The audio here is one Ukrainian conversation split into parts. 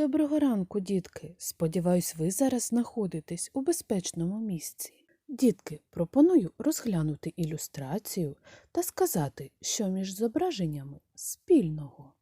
Доброго ранку, дітки. Сподіваюсь, ви зараз знаходитесь у безпечному місці. Дітки, пропоную розглянути ілюстрацію та сказати, що між зображеннями спільного.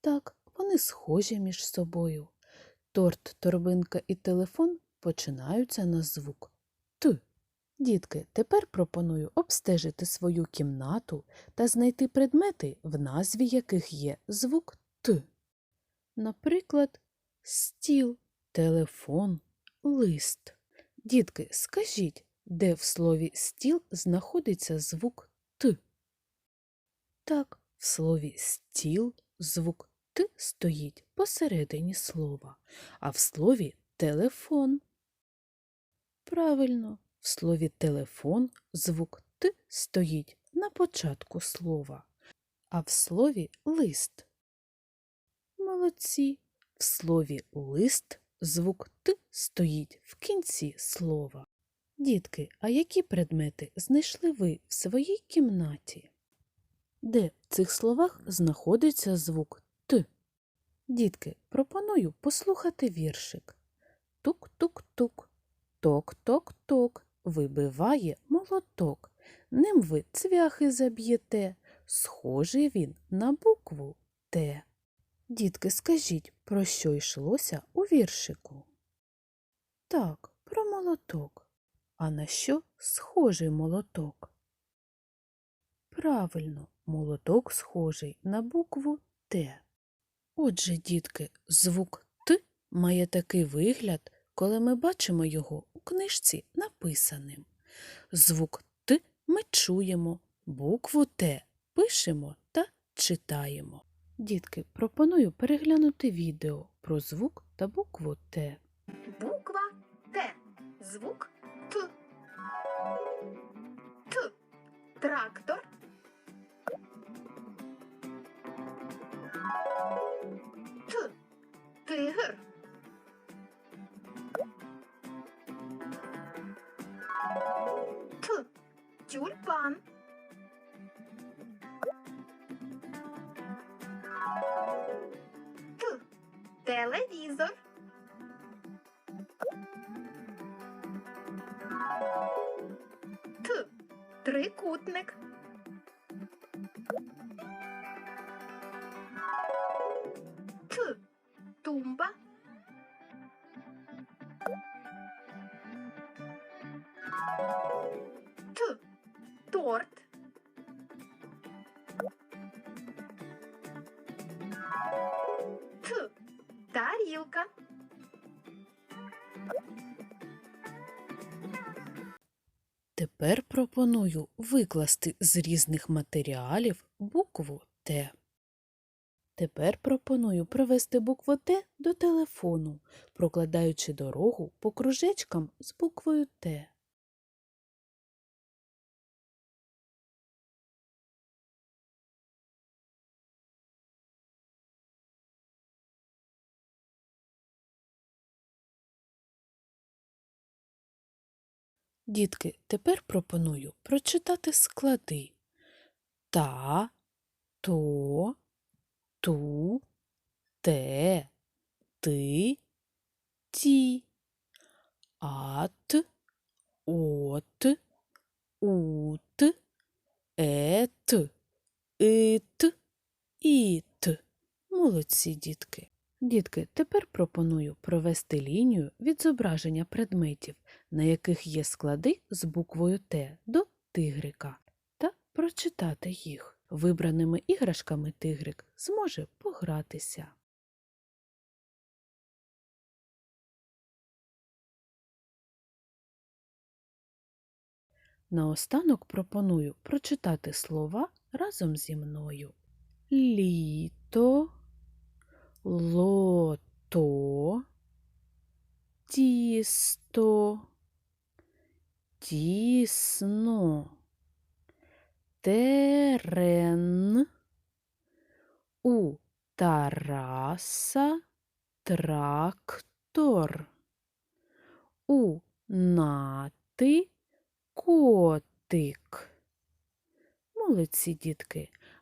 Так, вони схожі між собою. Торт, торбинка і телефон починаються на звук Т. Дітки, тепер пропоную обстежити свою кімнату та знайти предмети, в назві яких є звук Т. Наприклад, стіл, телефон, лист. Дітки, скажіть, де в слові стіл знаходиться звук Т? Так, в слові стіл звук Т стоїть посередині слова, а в слові телефон. Правильно, в слові телефон звук Т стоїть на початку слова, а в слові лист. Молодці. В слові лист звук Т стоїть в кінці слова. Дітки, а які предмети знайшли ви в своїй кімнаті? Де в цих словах знаходиться звук Т? Дітки, пропоную послухати віршик. Тук-тук-тук, ток-ток-ток, вибиває молоток. Ним ви цвяхи заб'єте. Схожий він на букву Т. Дітки, скажіть, про що йшлося у віршику? Так, про молоток. А на що схожий молоток? Правильно, молоток схожий на букву Т. Отже, дітки, звук Т має такий вигляд, коли ми бачимо його у книжці написаним. Звук Т ми чуємо, букву Т пишемо та читаємо. Дітки, пропоную переглянути відео про звук та букву Т. Буква Т. Звук Т. Т. Трактор. Т. Тигр. Т. Тюльпан. Т. Телевізор. Т. Трикутник. Т. Тумба. Т. Торт. Тарілка. Тепер пропоную викласти з різних матеріалів букву Т. Тепер пропоную привести букву Т до телефону, прокладаючи дорогу по кружечкам з буквою Т. Дітки, тепер пропоную прочитати склади та, то, ту, те, ти, ті, ат, от, ут, ет, ит, іт. Молодці, дітки. Дітки, тепер пропоную провести лінію від зображення предметів, на яких є склади з буквою Т до тигрика, та прочитати їх. Вибраними іграшками тигрик зможе погратися. Наостанок пропоную прочитати слова разом зі мною. Літо, лото, тісто, тісно, терен, у Тараса трактор, у Нати котик. Молодці, дітки,